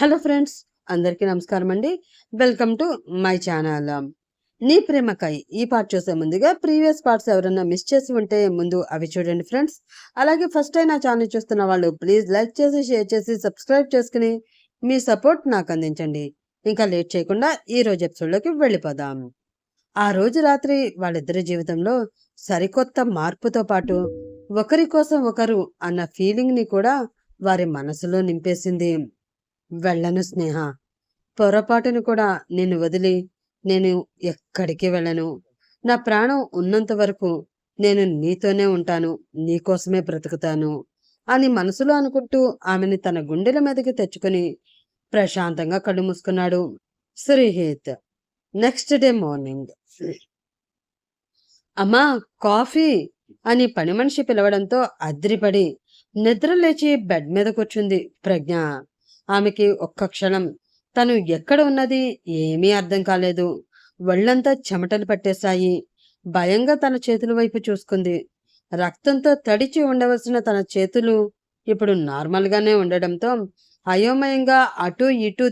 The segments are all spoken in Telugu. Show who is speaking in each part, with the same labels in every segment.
Speaker 1: హలో ఫ్రెండ్స్ అందరికీ నమస్కారం అండి. Welcome to my channel. నీ ప్రేమకై ఈ పార్ట్ చూసే ముందుగా ప్రీవియస్ పార్ట్స్ ఎవరైనా మిస్ చేసి ఉంటే ముందు అవి చూడండి ఫ్రెండ్స్. అలాగే ఫస్ట్ టైం నా ఛానల్ చూస్తున్న వాళ్ళు ప్లీజ్ లైక్ చేసి షేర్ చేసి సబ్స్క్రైబ్ చేసుకుని మీ సపోర్ట్ నాకు అందించండి. ఇంకా లేట్ చేయకుండా ఈ రోజు ఎపిసోడ్లోకి వెళ్ళిపోదాం. ఆ రోజు రాత్రి వాళ్ళిద్దరి జీవితంలో సరికొత్త మార్పుతో పాటు ఒకరి కోసం ఒకరు అన్న ఫీలింగ్ని కూడా వారి మనసులో నింపేసింది. వెళ్ళను స్నేహ. పొరపాటును కూడా నిన్ను వదిలి నేను ఎక్కడికి వెళ్ళను. నా ప్రాణం ఉన్నంత వరకు నేను నీతోనే ఉంటాను నీకోసమే బ్రతుకుతాను అని మనసులో అనుకుంటూ ఆమెని తన గుండెల మీదకి తెచ్చుకుని ప్రశాంతంగా కళ్ళు మూసుకున్నాడు శ్రీహిత్ నెక్స్ట్ డే మార్నింగ్. అమ్మా కాఫీ అని పని మనిషి పిలవడంతో అద్రిపడి నిద్ర లేచి బెడ్ మీద కూర్చుంది ప్రజ్ఞ. ఆమెకి ఒక్క క్షణం. తను ఎక్కడ ఉన్నది ఏమీ అర్థం కాలేదు. ఒళ్ళంతా చెమటలు పట్టేశాయి. భయంగా తన చేతుల వైపు చూసుకుంది. రక్తంతో తడిచి ఉండవలసిన తన చేతులు ఇప్పుడు నార్మల్గానే ఉండడంతో అయోమయంగా అటు ఇటు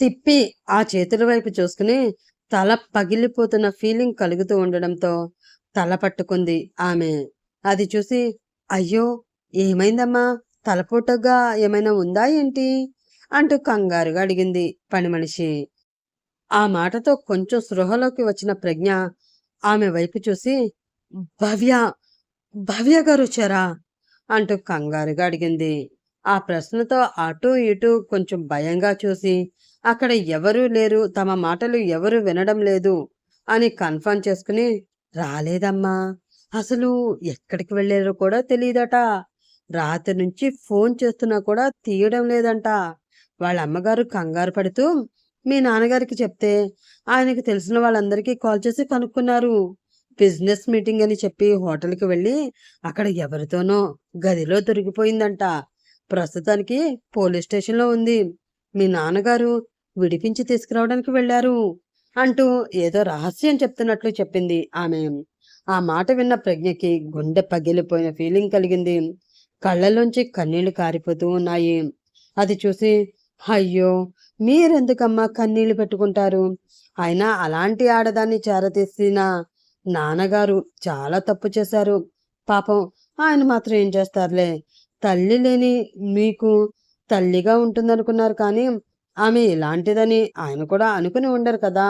Speaker 1: తిప్పి ఆ చేతుల వైపు చూసుకుని తల పగిలిపోతున్న ఫీలింగ్ కలుగుతూ ఉండడంతో తల పట్టుకుంది ఆమె. అది చూసి అయ్యో ఏమైందమ్మా? తలపోటగా ఏమైనా ఉందా ఏంటి? అంటూ కంగారుగా అడిగింది పని మనిషి. ఆ మాటతో కొంచెం స్పృహలోకి వచ్చిన ప్రజ్ఞ ఆమె వైపు చూసి భవ్య భవ్య గారు వచ్చారా? అంటూ కంగారుగా అడిగింది. ఆ ప్రశ్నతో అటు ఇటు కొంచెం భయంగా చూసి అక్కడ ఎవరూ లేరు తమ మాటలు ఎవరు వినడం లేదు అని కన్ఫర్మ్ చేసుకుని రాలేదమ్మా అసలు ఎక్కడికి వెళ్ళారో కూడా తెలియదట రాత్రి నుంచి ఫోన్ చేస్తున్నా కూడా తీయడం లేదంట. వాళ్ళ అమ్మగారు కంగారు పడుతూ మీ నాన్నగారికి చెప్తే ఆయనకి తెలిసిన వాళ్ళందరికీ కాల్ చేసి కనుక్కున్నారు. బిజినెస్ మీటింగ్ అని చెప్పి హోటల్కి వెళ్ళి అక్కడ ఎవరితోనో గదిలో దొరికిపోయిందంట. ప్రస్తుతానికి పోలీస్ స్టేషన్లో ఉంది. మీ నాన్నగారు విడిపించి తీసుకురావడానికి వెళ్ళారు అంటూ ఏదో రహస్యం చెప్తున్నట్లు చెప్పింది ఆమె. ఆ మాట విన్న ప్రజ్ఞకి గుండె పగిలిపోయిన ఫీలింగ్ కలిగింది. కళ్ళలోంచి కన్నీళ్ళు కారిపోతూ ఉన్నాయి. అది చూసి అయ్యో మీరెందుకమ్మా కన్నీళ్ళు పెట్టుకుంటారు? అయినా అలాంటి ఆడదాన్ని చేరతీసిన నాన్నగారు చాలా తప్పు చేశారు. పాపం ఆయన మాత్రం ఏం చేస్తారులే? తల్లి లేని మీకు తల్లిగా ఉంటుందనుకున్నారు కానీ ఆమె ఇలాంటిదని ఆయన కూడా అనుకుని ఉండరు కదా.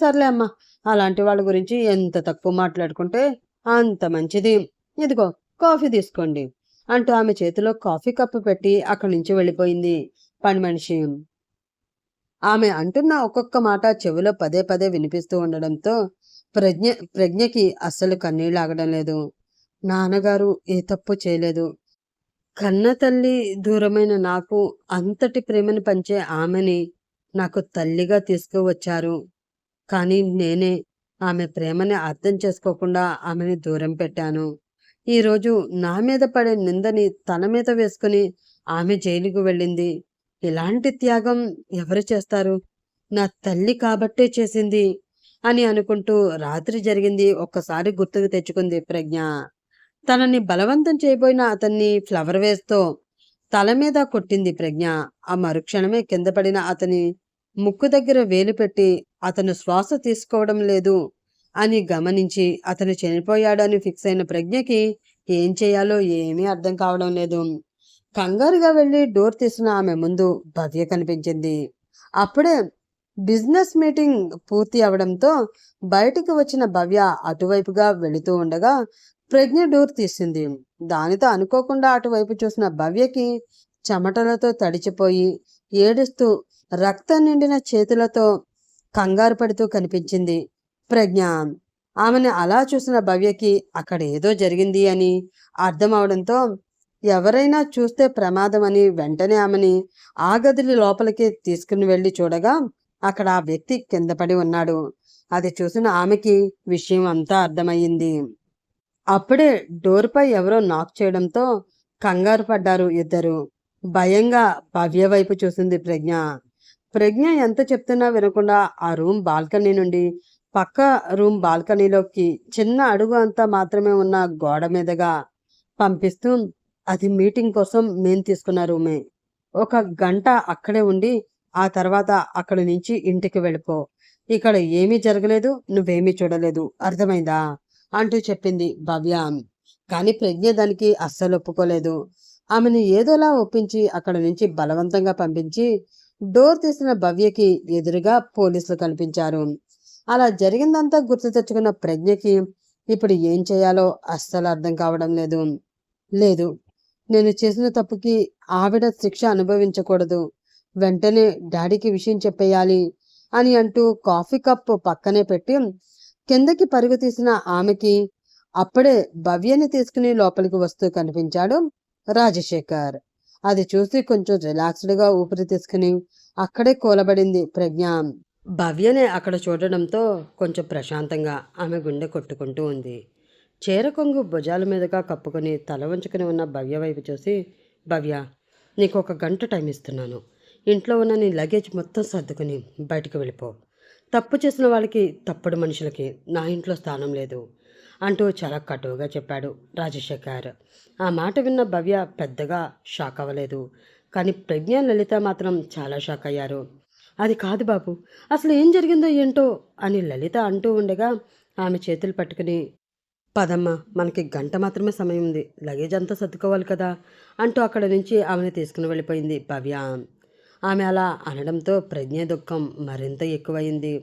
Speaker 1: సర్లే అమ్మా అలాంటి వాళ్ళ గురించి ఎంత తక్కువ మాట్లాడుకుంటే అంత మంచిది. ఇదిగో కాఫీ తీసుకోండి. అంటూ ఆమె చేతిలో కాఫీ కప్పు పెట్టి అక్కడి నుంచి వెళ్ళిపోయింది పని మనిషి. ఆమె అంటున్న ఒక్కొక్క మాట చెవిలో పదే పదే వినిపిస్తూ ఉండడంతో ప్రజ్ఞ ప్రజ్ఞకి అస్సలు కన్నీళ్ళు ఆగడం లేదు. నాన్నగారు ఏ తప్పు చేయలేదు. కన్న తల్లి దూరమైన నాకు అంతటి ప్రేమను పంచే ఆమెని నాకు తల్లిగా తీసుకువచ్చారు. కానీ నేనే ఆమె ప్రేమని అర్థం చేసుకోకుండా ఆమెని దూరం పెట్టాను. ఈరోజు నా మీద పడే నిందని తన మీద వేసుకుని ఆమె జైలుకు వెళ్ళింది. ఇలాంటి త్యాగం ఎవరు చేస్తారు? నా తల్లి కాబట్టే చేసింది అని అనుకుంటూ రాత్రి జరిగింది. ఒక్కసారి గుర్తుకు తెచ్చుకుంది ప్రజ్ఞ. తనని బలవంతం చేయబోయిన అతన్ని ఫ్లవర్ వేస్తో తల మీద కొట్టింది ప్రజ్ఞ. ఆ మరుక్షణమే కింద పడిన అతని ముక్కు దగ్గర వేలు పెట్టి అతను శ్వాస తీసుకోవడం లేదు. అని గమనించి అతను చనిపోయాడని ఫిక్స్ అయిన ప్రజ్ఞకి ఏం చేయాలో ఏమీ అర్థం కావడం లేదు. కంగారుగా వెళ్ళి డోర్ తీసిన ఆమె ముందు భవ్య కనిపించింది. అప్పుడే బిజినెస్ మీటింగ్ పూర్తి అవడంతో బయటికి వచ్చిన భవ్య అటువైపుగా వెళుతూ ఉండగా ప్రజ్ఞ డోర్ తీసింది. దానితో అనుకోకుండా అటువైపు చూసిన భవ్యకి చెమటలతో తడిచిపోయి ఏడుస్తూ రక్తం నిండిన చేతులతో కంగారు పడుతూ కనిపించింది. ప్రజ్ఞ. ఆమెను అలా చూసిన భవ్యకి అక్కడ ఏదో జరిగింది అని అర్థం అవడంతో ఎవరైనా చూస్తే ప్రమాదం అని వెంటనే ఆమెని ఆ గదిలి లోపలికి తీసుకుని వెళ్ళి చూడగా అక్కడ ఆ వ్యక్తి కింద పడి ఉన్నాడు. అది చూసిన ఆమెకి విషయం అంతా అర్థమయ్యింది. అప్పుడే డోర్పై ఎవరో నాక్ చేయడంతో కంగారు పడ్డారు ఇద్దరు. భయంగా భవ్య వైపు చూసింది ప్రజ్ఞ. ప్రజ్ఞ ఎంత చెప్తున్నా వినకుండా ఆ రూమ్ బాల్కనీ నుండి పక్క రూమ్ బాల్కనీలోకి చిన్న అడుగు అంతా మాత్రమే ఉన్న గోడ మీదగా పంపిస్తూ అది మీటింగ్ కోసం మేము తీసుకున్న రూమే. ఒక గంట అక్కడే ఉండి ఆ తర్వాత అక్కడి నుంచి ఇంటికి వెళ్ళిపో. ఇక్కడ ఏమీ జరగలేదు నువ్వేమీ చూడలేదు. అర్థమైందా? అంటూ చెప్పింది భవ్య. కానీ ప్రజ్ఞ దానికి అస్సలు ఒప్పుకోలేదు. ఆమెను ఏదోలా ఒప్పించి అక్కడ నుంచి బలవంతంగా పంపించి డోర్ తీసిన భవ్యకి ఎదురుగా పోలీసులు కనిపించారు. అలా జరిగిందంతా గుర్తు తెచ్చుకున్న ప్రజ్ఞకి ఇప్పుడు ఏం చేయాలో అస్సలు అర్థం కావడం లేదు. లేదు నేను చేసిన తప్పుకి ఆవిడ శిక్ష అనుభవించకూడదు. వెంటనే డాడీకి విషయం చెప్పేయాలి అని అంటూ కాఫీ కప్ పక్కనే పెట్టి కిందకి పరుగు తీసిన ఆమెకి అప్పుడే భవ్యని తీసుకుని లోపలికి వస్తూ కనిపించాడు రాజశేఖర్. అది చూసి కొంచెం రిలాక్స్డ్గా ఊపిరి తీసుకుని అక్కడే కూలబడింది ప్రజ్ఞ. భవ్యనే అక్కడ చూడడంతో కొంచెం ప్రశాంతంగా ఆమె గుండె కొట్టుకుంటూ ఉంది. చీర కొంగు భుజాల మీదుగా కప్పుకొని తల వంచుకుని ఉన్న భవ్య వైపు చూసి భవ్య నీకు ఒక గంట టైం ఇస్తున్నాను. ఇంట్లో ఉన్న నీ లగేజ్ మొత్తం సర్దుకుని బయటకు వెళ్ళిపో. తప్పు చేసిన వాళ్ళకి తప్పుడు మనుషులకి నా ఇంట్లో స్థానం లేదు అంటూ చాలా కటువుగా చెప్పాడు రాజశేఖర్. ఆ మాట విన్న భవ్య పెద్దగా షాక్ అవ్వలేదు. కానీ ప్రజ్ఞ లలిత మాత్రం చాలా షాక్ అయ్యారు. అది కాదు బాబు. అసలు ఏం జరిగిందో ఏంటో అని లలిత అంటూ ఉండగా ఆమె చేతులు పట్టుకుని పదమ్మ మనకి గంట మాత్రమే సమయం ఉంది. లగేజ్ అంతా సర్దుకోవాలి కదా అంటూ అక్కడ నుంచి ఆమెను తీసుకుని వెళ్ళిపోయింది భవ్య. ఆమె అలా అనడంతో ప్రజ్ఞ దుఃఖం మరింత ఎక్కువైంది.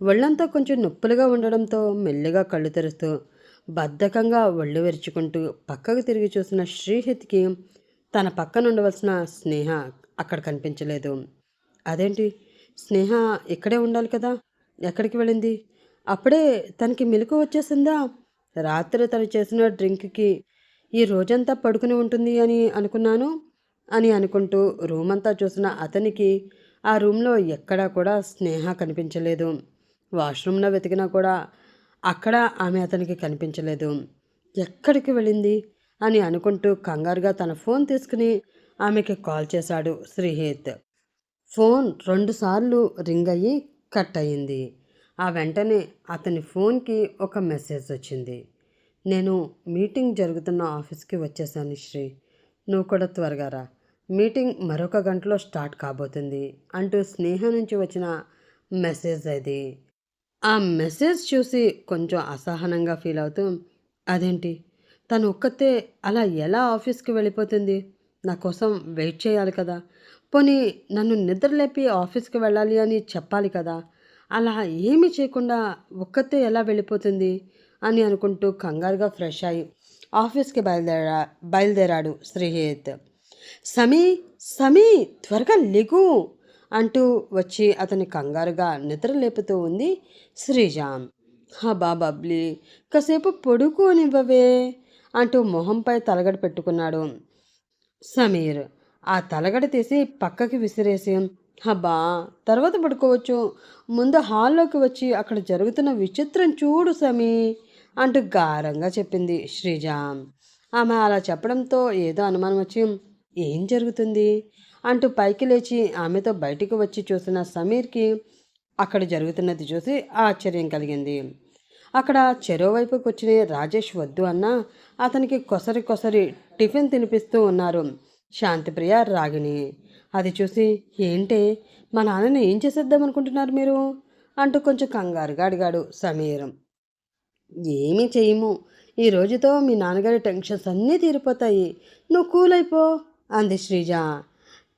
Speaker 1: ఒళ్ళంతా కొంచెం నొప్పులుగా ఉండడంతో మెల్లిగా కళ్ళు తెరుస్తూ బద్ధకంగా ఒళ్ళు విరుచుకుంటూ పక్కకు తిరిగి చూసిన శ్రీహిత్కి తన పక్కన ఉండవలసిన స్నేహ అక్కడ కనిపించలేదు. అదేంటి? స్నేహ ఇక్కడే ఉండాలి కదా? ఎక్కడికి వెళ్ళింది? అప్పుడే తనకి మెలకు వచ్చేసిందా? రాత్రి తను చేసిన డ్రింక్కి ఈ రోజంతా పడుకుని ఉంటుంది అని అనుకున్నాను అని అనుకుంటూ రూమ్ అంతా చూసిన అతనికి ఆ రూమ్లో ఎక్కడా కూడా స్నేహ కనిపించలేదు. వాష్రూమ్లో వెతికినా కూడా అక్కడ ఆమె అతనికి కనిపించలేదు. ఎక్కడికి వెళ్ళింది? అని అనుకుంటూ కంగారుగా తన ఫోన్ తీసుకుని ఆమెకి కాల్ చేశాడు శ్రీహేత్. ఫోన్ రెండుసార్లు రింగ్ అయ్యి కట్ అయింది ఆ వెంటనే అతని ఫోన్కి ఒక మెసేజ్ వచ్చింది. నేను మీటింగ్ జరుగుతున్న ఆఫీస్కి వచ్చేసాను శ్రీ. నువ్వు కూడా త్వరగా రా. మీటింగ్ మరొక గంటలో స్టార్ట్ కాబోతుంది అంటూ స్నేహ నుంచి వచ్చిన మెసేజ్ అది. ఆ మెసేజ్ చూసి కొంచెం అసహనంగా ఫీల్ అవుతూ అదేంటి? తను ఒక్కతే అలా ఎలా ఆఫీస్కి వెళ్ళిపోతుంది? నా కోసం వెయిట్ చేయాలి కదా. పోనీ నన్ను నిద్రలేపి ఆఫీస్కి వెళ్ళాలి అని చెప్పాలి కదా. అలా ఏమీ చేయకుండా ఒక్కతే ఎలా వెళ్ళిపోతుంది? అని అనుకుంటూ కంగారుగా ఫ్రెష్ అయ్యి ఆఫీస్కి బయలుదేరా బయలుదేరాడు శ్రీహేత్. సమీ సమీ త్వరగా లెగు! అంటూ వచ్చి అతని కంగారుగా నిద్ర లేపుతూ ఉంది శ్రీజామ్ హా బబ్లీ కాసేపు పొడుకోనివ్వవే! అంటూ మొహంపై తలగడ పెట్టుకున్నాడు సమీర్. ఆ తలగడ తీసి పక్కకి విసిరేసి అబ్బా తర్వాత పడుకోవచ్చు. ముందు హాల్లోకి వచ్చి అక్కడ జరుగుతున్న విచిత్రం చూడు సమీ అంటూ గారంగా చెప్పింది శ్రీజ. ఆమె అలా చెప్పడంతో ఏదో అనుమానం వచ్చి ఏం జరుగుతుంది? అంటూ పైకి లేచి ఆమెతో బయటికి వచ్చి చూసిన సమీర్కి అక్కడ జరుగుతున్నది చూసి ఆశ్చర్యం కలిగింది. అక్కడ చెరోవైపుకి వచ్చిన రాజేష్ వద్దు అన్న అతనికి కొసరి కొసరి టిఫిన్ తినిపిస్తూ ఉన్నారు. శాంతిప్రియ రాగిణి. అది చూసి ఏంటే మా నాన్నని ఏం చేసేద్దాం అనుకుంటున్నారు మీరు? అంటూ కొంచెం కంగారుగా అడిగాడు సమీరం. ఏమీ చేయము ఈ రోజుతో మీ నాన్నగారి టెన్షన్స్ అన్నీ తీరిపోతాయి. నువ్వు కూల్ అయిపో అంది శ్రీజ.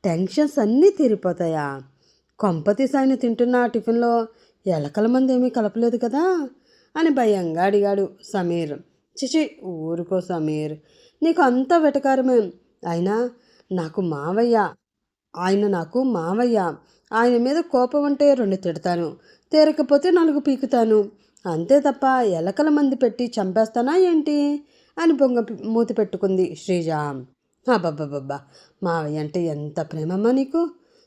Speaker 1: టెన్షన్స్ అన్నీ తీరిపోతాయా? కొంపతీసి ఆయన తింటున్న ఆ టిఫిన్లో ఎలకల మంది ఏమీ కలపలేదు కదా? అని భయంగా అడిగాడు సమీర్. చిచి ఊరుకో సమీర్. నీకు అంత వెటకారమే. అయినా నాకు మావయ్య. ఆయన నాకు మావయ్య. ఆయన మీద కోపం అంటే రెండు తిడతాను. తీరకపోతే నాలుగు పీకుతాను. అంతే తప్ప ఎలకల మంది పెట్టి చంపేస్తానా ఏంటి? అని బొంగ మూతి పెట్టుకుంది శ్రీజ. అబ్బబ్బబ్బబ్బా! మావయ్య అంటే ఎంత ప్రేమమ్మా నీకు?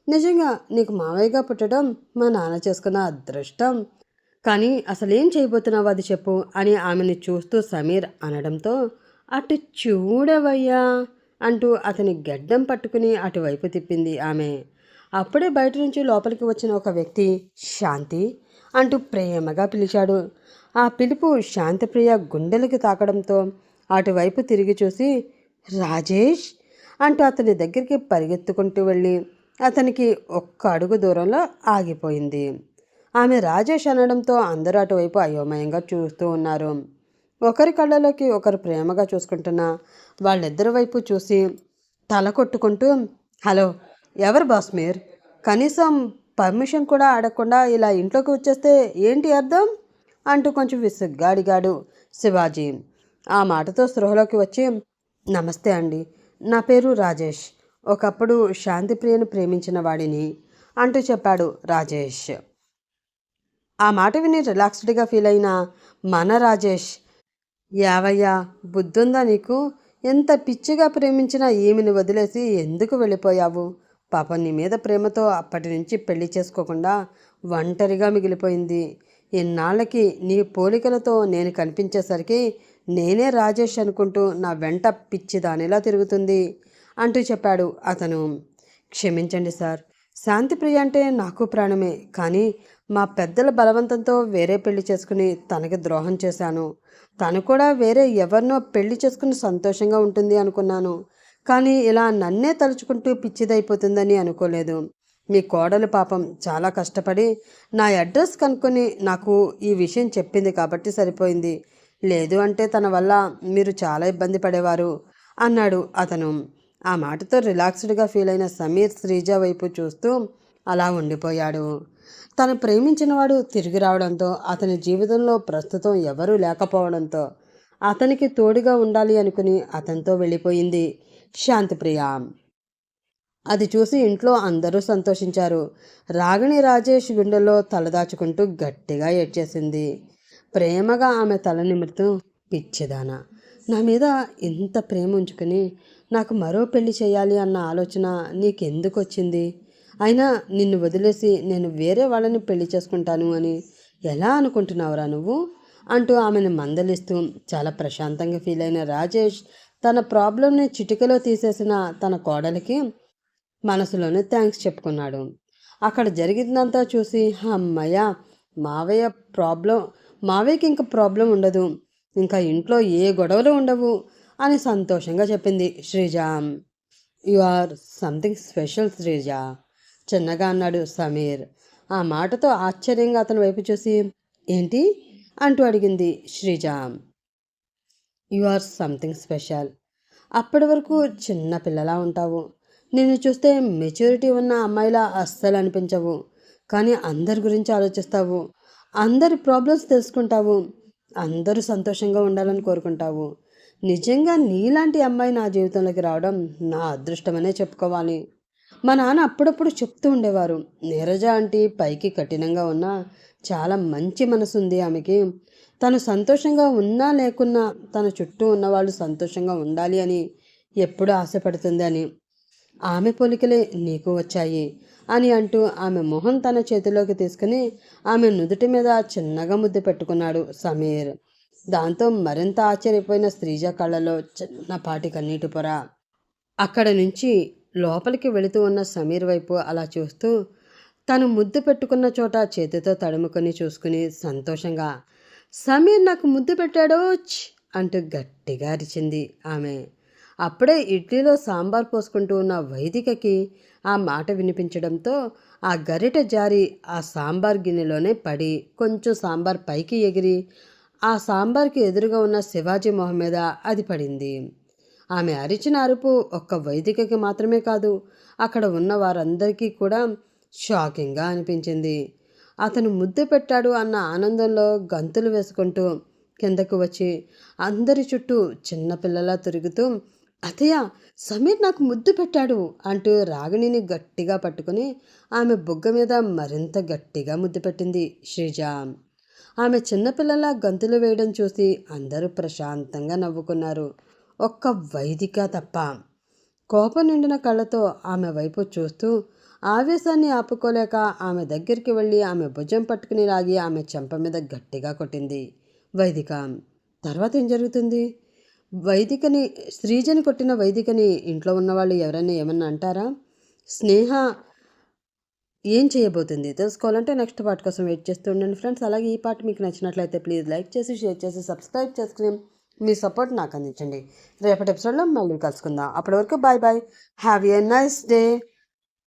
Speaker 1: నిజంగా నీకు మావయ్యగా పుట్టడం మా నాన్న చేసుకున్న అదృష్టం. కానీ అసలేం చేయబోతున్నావు అది చెప్పు అని ఆమెను చూస్తూ సమీర్ అనడంతో అటు చూడవయ్యా! అంటూ అతని గడ్డం పట్టుకుని అటువైపు తిప్పింది ఆమె. అప్పుడే బయట నుంచి లోపలికి వచ్చిన ఒక వ్యక్తి శాంతి అంటూ ప్రేమగా పిలిచాడు. ఆ పిలుపు శాంతిప్రియ గుండెలకు తాకడంతో అటువైపు తిరిగి చూసి రాజేష్ అంటూ అతని దగ్గరికి పరిగెత్తుకుంటూ వెళ్ళి అతనికి ఒక్క అడుగు దూరంలో ఆగిపోయింది. ఆమె రాజేష్ అనడంతో అందరూ అటువైపు అయోమయంగా చూస్తూ ఉన్నారు. ఒకరి కళ్ళలోకి ఒకరు ప్రేమగా చూసుకుంటున్న వాళ్ళిద్దరి వైపు చూసి తల కొట్టుకుంటూ హలో ఎవరు బాస్ మీర్? కనీసం పర్మిషన్ కూడా అడగకుండా ఇలా ఇంట్లోకి వచ్చేస్తే ఏంటి అర్థం? అంటూ కొంచెం విసుగ్గాడిగాడు శివాజీ. ఆ మాటతో స్పృహలోకి వచ్చి నమస్తే అండి నా పేరు రాజేష్. ఒకప్పుడు శాంతిప్రియను ప్రేమించిన వాడిని అంటూ చెప్పాడు రాజేష్. ఆ మాట విని రిలాక్స్డ్గా ఫీల్ అయిన మన రాజేష్ యావయ్యా బుద్ధుందా నీకు? ఎంత పిచ్చిగా ప్రేమించిన ఈమెను వదిలేసి ఎందుకు వెళ్ళిపోయావు? పాప నీ మీద ప్రేమతో అప్పటి నుంచి పెళ్ళి చేసుకోకుండా ఒంటరిగా మిగిలిపోయింది. ఇన్నాళ్ళకి నీ పోలికలతో నేను కనిపించేసరికి నేనే రాజేష్ అనుకుంటూ నా వెంట పిచ్చిదానిలా తిరుగుతుంది అంటూ చెప్పాడు అతను. క్షమించండి సార్. శాంతిప్రియ అంటే నాకు ప్రాణమే కానీ మా పెద్దల బలవంతంతో వేరే పెళ్ళి చేసుకుని తనకి ద్రోహం చేశాను. తను కూడా వేరే ఎవరినో పెళ్ళి చేసుకుని సంతోషంగా ఉంటుంది అనుకున్నాను. కానీ ఇలా నన్నే తలుచుకుంటూ పిచ్చిదైపోతుందని అనుకోలేదు. మీ కోడలు పాపం చాలా కష్టపడి నా అడ్రస్ కనుక్కొని నాకు ఈ విషయం చెప్పింది కాబట్టి సరిపోయింది. లేదు అంటే తన వల్ల మీరు చాలా ఇబ్బంది పడేవారు అన్నాడు అతను. ఆ మాటతో రిలాక్స్డ్గా ఫీల్ అయిన సమీర్ శ్రీజ వైపు చూస్తూ అలా ఉండిపోయాడు. తను ప్రేమించినవాడు తిరిగి రావడంతో అతని జీవితంలో ప్రస్తుతం ఎవరూ లేకపోవడంతో అతనికి తోడుగా ఉండాలి అనుకుని అతనితో వెళ్ళిపోయింది శాంతిప్రియ. అది చూసి ఇంట్లో అందరూ సంతోషించారు. రాగిణి రాజేష్ గుండెలో తలదాచుకుంటూ గట్టిగా ఏడ్చేసింది. ప్రేమగా ఆమె తల నిమురుతూ పిచ్చిదాన నా మీద ఇంత ప్రేమ ఉంచుకుని నాకు మరో పెళ్ళి చేయాలి అన్న ఆలోచన నీకెందుకు వచ్చింది అయినా నిన్ను వదిలేసి నేను వేరే వాళ్ళని పెళ్ళి చేసుకుంటాను అని ఎలా అనుకుంటున్నావురా నువ్వు? అంటూ ఆమెను మందలిస్తూ చాలా ప్రశాంతంగా ఫీల్ అయిన రాజేష్ తన ప్రాబ్లంని చిటికలో తీసేసిన తన కోడలికి మనసులోనే థ్యాంక్స్ చెప్పుకున్నాడు. అక్కడ జరిగిందంతా చూసి అమ్మయ్య మావయ్య ప్రాబ్లం మావయ్యకి ఇంకా ప్రాబ్లం ఉండదు. ఇంకా ఇంట్లో ఏ గొడవలు ఉండవు అని సంతోషంగా చెప్పింది Sreeja. You are something special Sreeja. చిన్నగా అన్నాడు సమీర్. ఆ మాటతో ఆశ్చర్యంగా అతని వైపు చూసి ఏంటి? అంటూ అడిగింది Sreeja you are something special. అప్పటి వరకు చిన్న పిల్లలా ఉంటావు. నిన్ను చూస్తే మెచ్యూరిటీ ఉన్న అమ్మాయిలా అస్సలు అనిపించవు. కానీ అందరి గురించి ఆలోచిస్తావు. అందరి ప్రాబ్లమ్స్ తెలుసుకుంటావు. అందరూ సంతోషంగా ఉండాలని కోరుకుంటావు. నిజంగా నీలాంటి అమ్మాయి నా జీవితంలోకి రావడం నా అదృష్టమనే చెప్పుకోవాలి. మా నాన్న అప్పుడప్పుడు చెప్తూ ఉండేవారు నీరజ ఆంటీ పైకి కఠినంగా ఉన్నా చాలా మంచి మనసు ఉంది ఆమెకి. తను సంతోషంగా ఉన్నా లేకున్నా తన చుట్టూ ఉన్న వాళ్ళు సంతోషంగా ఉండాలి అని ఎప్పుడు ఆశపడుతుంది అని. ఆమె పోలికలే నీకు వచ్చాయి అని అంటూ ఆమె మొహం తన చేతిలోకి తీసుకుని ఆమె నుదుటి మీద చిన్నగా ముద్దు పెట్టుకున్నాడు సమీర్. దాంతో మరింత ఆశ్చర్యపోయిన స్త్రీజ కళ్ళలో చిన్నపాటి కన్నీటి పొర. అక్కడ నుంచి లోపలికి వెళుతూ ఉన్న సమీర్ వైపు అలా చూస్తూ తను ముద్దు పెట్టుకున్న చోట చేతితో తడుముకొని చూసుకుని సంతోషంగా సమీర్ నాకు ముద్దు పెట్టాడో అంటూ గట్టిగా అరిచింది ఆమె. అప్పుడే ఇడ్లీలో సాంబార్ పోసుకుంటూ ఉన్న వైదికకి ఆ మాట వినిపించడంతో ఆ గరిట జారి ఆ సాంబార్ గిన్నెలోనే పడి కొంచెం సాంబార్ పైకి ఎగిరి ఆ సాంబార్కి ఎదురుగా ఉన్న శివాజీ మొహం మీద అది పడింది. ఆమె అరిచిన అరుపు ఒక్క వైదికకి మాత్రమే కాదు అక్కడ ఉన్న వారందరికీ కూడా షాకింగ్గా అనిపించింది. అతను ముద్దు పెట్టాడు అన్న ఆనందంలో గంతులు వేసుకుంటూ కిందకు వచ్చి అందరి చుట్టూ చిన్నపిల్లలా తిరుగుతూ అతయ్య సమీర్ నాకు ముద్దు పెట్టాడు అంటూ రాగిణిని గట్టిగా పట్టుకుని ఆమె బుగ్గ మీద మరింత గట్టిగా ముద్దు పెట్టింది శ్రీజ. ఆమె చిన్నపిల్లల గంతులు వేయడం చూసి అందరూ ప్రశాంతంగా నవ్వుకున్నారు. ఒక్క వైదిక తప్ప. కోపం నిండిన కళ్ళతో ఆమె వైపు చూస్తూ ఆవేశాన్ని ఆపుకోలేక ఆమె దగ్గరికి వెళ్ళి ఆమె భుజం పట్టుకుని లాగి ఆమె చెంప మీద గట్టిగా కొట్టింది. వైదిక తర్వాత ఏం జరుగుతుంది? వైదికని శ్రీజని కొట్టిన వైదికని ఇంట్లో ఉన్నవాళ్ళు ఎవరైనా ఏమన్నా అంటారా? స్నేహ ఏం చేయబోతుంది? తెలుసుకోవాలంటే నెక్స్ట్ పార్ట్ కోసం వెయిట్ చేస్తూ ఉండండి ఫ్రెండ్స్. అలాగే ఈ పార్ట్ మీకు నచ్చినట్లయితే ప్లీజ్ లైక్ చేసి షేర్ చేసి సబ్స్క్రైబ్ చేసుకుని మీ సపోర్ట్ నాకు అందించండి రేపటి ఎపిసోడ్లో మళ్ళీ కలుసుకుందాం. అప్పటి వరకు bye bye. Have a nice day